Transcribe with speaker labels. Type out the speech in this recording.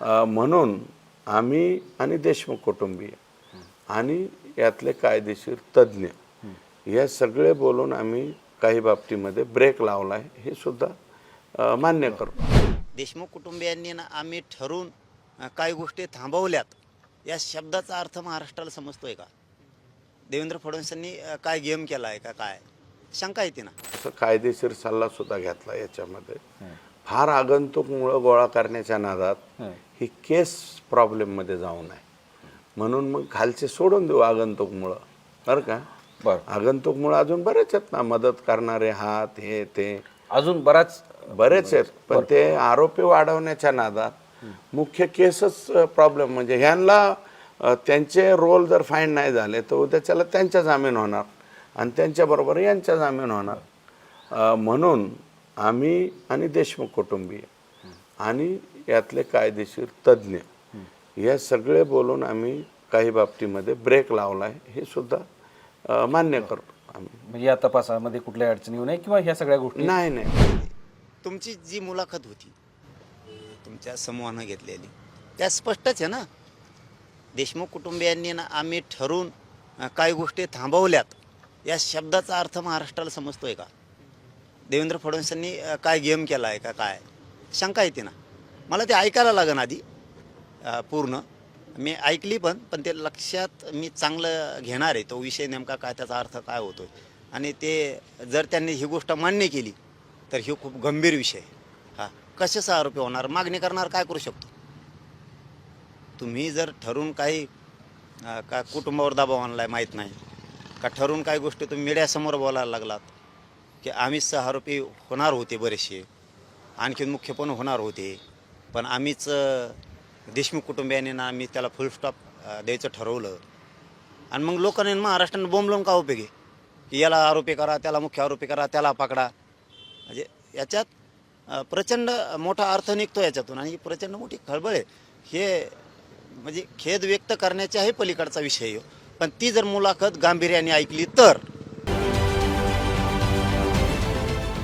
Speaker 1: अ, म्हणून आम्ही आणि देशमुख कुटुंबीय आणि यातले कायदेशीर तज्ज्ञ हे सगळे बोलून आम्ही काही बाबतीमध्ये ब्रेक लावला आहे हे सुद्धा मान्य करतो
Speaker 2: देशमुख कुटुंबियांनी ना आम्ही ठरवून अ, काही गोष्टी थांबवल्यात. या शब्दाचा अर्थ महाराष्ट्राला समजतोय का? देवेंद्र फडणवीसांनी काय गेम केला आहे का काय? शंका येते ना.
Speaker 1: असं कायदेशीर सल्ला सुद्धा घेतला याच्यामध्ये. फार आगंतुक मुळं गोळा करण्याच्या नादात ही. केस प्रॉब्लेममध्ये जाऊ नये म्हणून मग खालचे सोडून देऊ आगंतुक मुळं बरं का?
Speaker 3: बरं.
Speaker 1: आगंतुक मुळं अजून बरेच आहेत ना मदत करणारे हात हे ते.
Speaker 3: अजून बराच
Speaker 1: बरेच आहेत पण ते आरोपी वाढवण्याच्या नादात मुख्य केसच प्रॉब्लेम म्हणजे ह्यांना त्यांचे रोल जर फाईन नाही झाले तर उद्याच्याला त्यांच्या जामीन होणार आणि त्यांच्याबरोबर यांच्या जामीन होणार. म्हणून आम्ही आणि देशमुख कुटुंबीय. आणि यातले कायदेशीर तज्ज्ञ. हे सगळे बोलून आम्ही काही बाबतीमध्ये ब्रेक लावला आहे हे सुद्धा मान्य करतो आम्ही.
Speaker 3: म्हणजे या तपासामध्ये कुठल्या अडचणी येऊ नये किंवा ह्या सगळ्या गोष्टी
Speaker 1: नाही नाही.
Speaker 2: तुमची जी मुलाखत होती तुमच्या समूहानं घेतलेली त्या स्पष्टच आहे ना? देशमुख कुटुंबियांनी ना आम्ही ठरवून काही गोष्टी थांबवल्यात. या शब्दाचा अर्थ महाराष्ट्राला समजतोय का? देवेंद्र फडणवीसांनी काय गेम केला आहे का काय? शंका येते ना. मला ते ऐकायला लागन आधी पूर्ण. मी ऐकली पण पण ते लक्षात मी चांगलं घेणार आहे. तो विषय नेमका काय त्याचा अर्थ काय होतोय. आणि ते जर त्यांनी ही गोष्ट मान्य केली तर ही खूप गंभीर विषय आहे. हा. कशाचा आरोपी होणार? मागणी करणार काय करू शकतो? तुम्ही जर ठरून काही का कुटुंबावर दबाव आहे माहीत नाही का ठरून काही गोष्टी तुम्ही मीडियासमोर बोलायला लागलात की आम्हीच सह आरोपी होणार होते बरेचसे. आणखीन मुख्य पण होणार होते. पण आम्हीच देशमुख कुटुंबियांनी ना आम्ही त्याला फुलस्टॉप द्यायचं ठरवलं. आणि मग लोकांनी महाराष्ट्रानं बोंबलून का उपयोगी की याला आरोपी करा त्याला मुख्य आरोपी करा त्याला पकडा. म्हणजे याच्यात प्रचंड मोठा अर्थ निघतो याच्यातून. आणि प्रचंड मोठी खळबळ आहे. हे म्हणजे खेद व्यक्त करण्याच्याही पलीकडचा विषय आहे. हो. पण ती जर मुलाखत गांभीर्याने ऐकली तर